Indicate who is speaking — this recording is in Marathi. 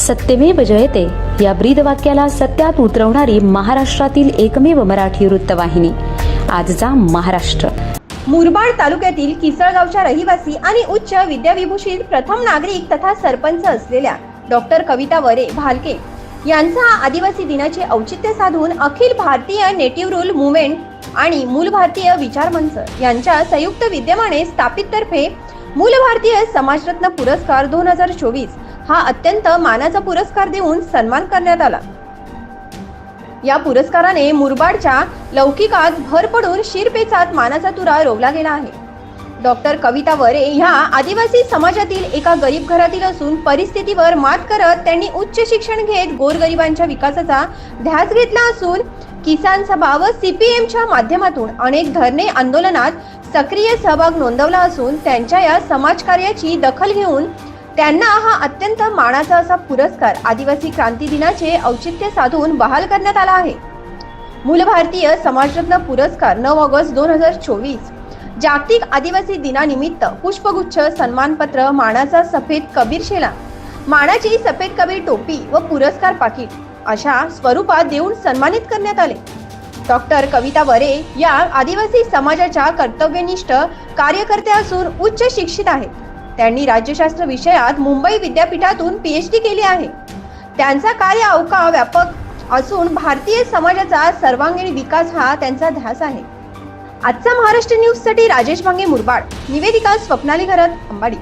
Speaker 1: सत्यमेव जयते. या ब्रीद वाक्याला सत्यात उतरवणारी महाराष्ट्रातील एकमेव मराठी वृत्तवाहिनी. आजचा महाराष्ट्र.
Speaker 2: मुरबाड तालुक्यातील किसळगावच्या रहिवासी आणि उच्च विद्याविभूषित प्रथम नागरिक तथा सरपंच असलेल्या डॉक्टर कविता वरे भालके यांचा आदिवासी दिनाचे औचित्य साधून Akhil Bharatiya native rule movement आणि मूल भारतीय विचार मंच यांच्या संयुक्त विद्यमाने स्थापित तर्फे मूल भारतीय समाजरत्न पुरस्कार दोन हजार चोवीस हा अत्यंत मानाचा पुरस्कार देऊन सन्मान करण्यात आला. या पुरस्काराने मुरबाडच्या लौकिकात भर पडून शिरपेचात मानाचा तुरा रोवला गेला आहे. डॉक्टर कविता वरे ह्या आदिवासी समाजातील एका गरीब घरातील असून परिस्थितीवर मात करत त्यांनी उच्च शिक्षण घेत गोरगरिबांच्या विकासाचा ध्यास घेतला असून किसान सभा व सीपीएमच्या माध्यमातून अनेक धरणे आंदोलनात सक्रिय सहभाग नोंदवला असून त्यांच्या या समाजकार्याची दखल घेऊन त्यांना हा अत्यंत मानाचा असा पुरस्कार आदिवासी क्रांती दिनाचे औचित्य साधून बहाल करण्यात आला आहे. मूल भारतीय समाजरत्न पुरस्कार नऊ ऑगस्ट दोन हजार चोवीस. जागतिक आदिवासी दिनानिमित्त पुष्पगुच्छ सन्मानपत्र मानाचा सफेद कबीर शेला मानाची सफेद कबीर टोपी व पुरस्कार पाकिट अशा स्वरूपात देऊन सन्मानित करण्यात आले. डॉक्टर कविता वरे या आदिवासी समाजाच्या कर्तव्यनिष्ठ कार्यकर्त्या असून उच्च शिक्षित आहेत. त्यांनी राज्यशास्त्र विषयात मुंबई विद्यापीठातून पीएच डी केली आहे. त्यांचा कार्य अवका व्यापक असून भारतीय समाजाचा सर्वांगीण विकास हा त्यांचा ध्यास आहे. आजचा महाराष्ट्र न्यूजसाठी राजेश भांगे मुरबाड. निवेदिका स्वप्नाली घरत अंबाडी.